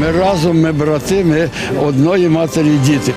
Ми разом, ми брати, ми одної матері діти.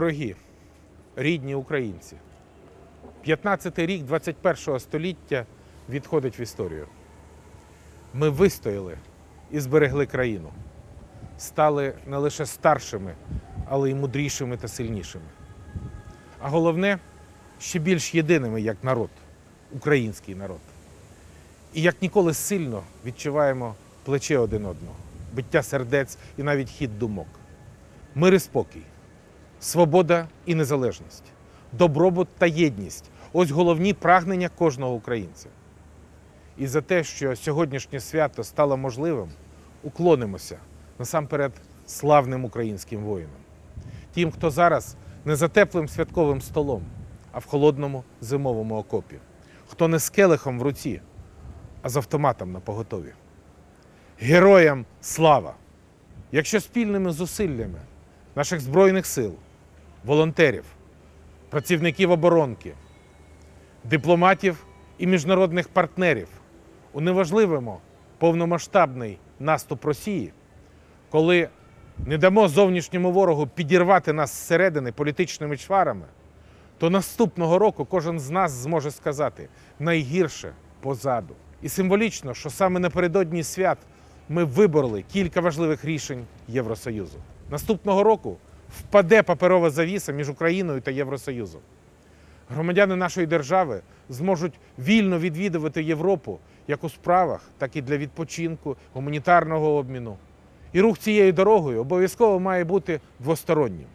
Дорогі рідні українці, 15-й рік 21-го століття відходить в історію. Ми вистояли і зберегли країну, стали не лише старшими, але й мудрішими та сильнішими. А головне, ще більш єдиними як народ, український народ. І як ніколи сильно відчуваємо плече один одного, биття сердець і навіть хід думок. Мир і спокій, свобода і незалежність, добробут та єдність ось головні прагнення кожного українця. І за те, що сьогоднішнє свято стало можливим, уклонимося насамперед славним українським воїнам. Тим, хто зараз не за теплим святковим столом, а в холодному зимовому окопі, хто не з келихом в руці, а з автоматом на поготові. Героям слава! Якщо спільними зусиллями наших Збройних сил, волонтерів, працівників оборонки, дипломатів і міжнародних партнерів уневажливимо повномасштабний наступ Росії, коли не дамо зовнішньому ворогу підірвати нас зсередини політичними чварами, то наступного року кожен з нас зможе сказати найгірше позаду. І символічно, що саме напередодні свят ми вибороли кілька важливих рішень Євросоюзу. Наступного року впаде паперова завіса між Україною та Євросоюзом. Громадяни нашої держави зможуть вільно відвідувати Європу як у справах, так і для відпочинку, гуманітарного обміну. І рух цією дорогою обов'язково має бути двостороннім.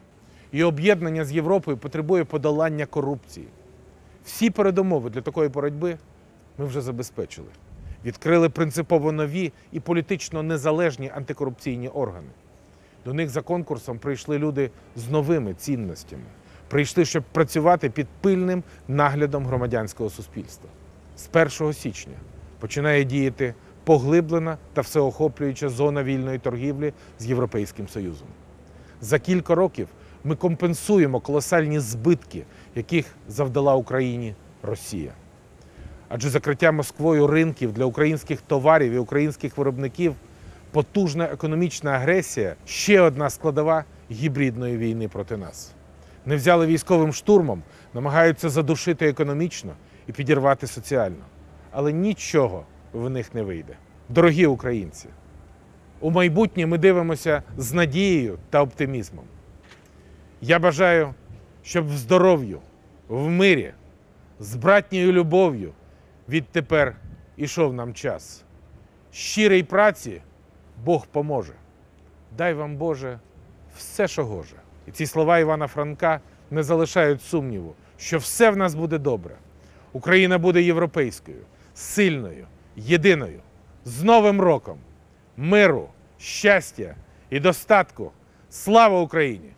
І об'єднання з Європою потребує подолання корупції. Всі передумови для такої боротьби ми вже забезпечили. Відкрили принципово нові і політично незалежні антикорупційні органи. До них за конкурсом прийшли люди з новими цінностями. Прийшли, щоб працювати під пильним наглядом громадянського суспільства. З 1 січня починає діяти поглиблена та всеохоплююча зона вільної торгівлі з Європейським Союзом. За кілька років ми компенсуємо колосальні збитки, яких завдала Україні Росія. Адже закриття Москвою ринків для українських товарів і українських виробників потужна економічна агресія ще одна складова гібридної війни проти нас. Не взяли військовим штурмом, намагаються задушити економічно і підірвати соціально. Але нічого в них не вийде. Дорогі українці, у майбутнє ми дивимося з надією та оптимізмом. Я бажаю, щоб в здоров'ю, в мирі, з братньою любов'ю відтепер ішов нам час. Щирій праці Бог поможе. Дай вам, Боже, все, що гоже. І ці слова Івана Франка не залишають сумніву, що все в нас буде добре. Україна буде європейською, сильною, єдиною, з Новим роком, миру, щастя і достатку. Слава Україні!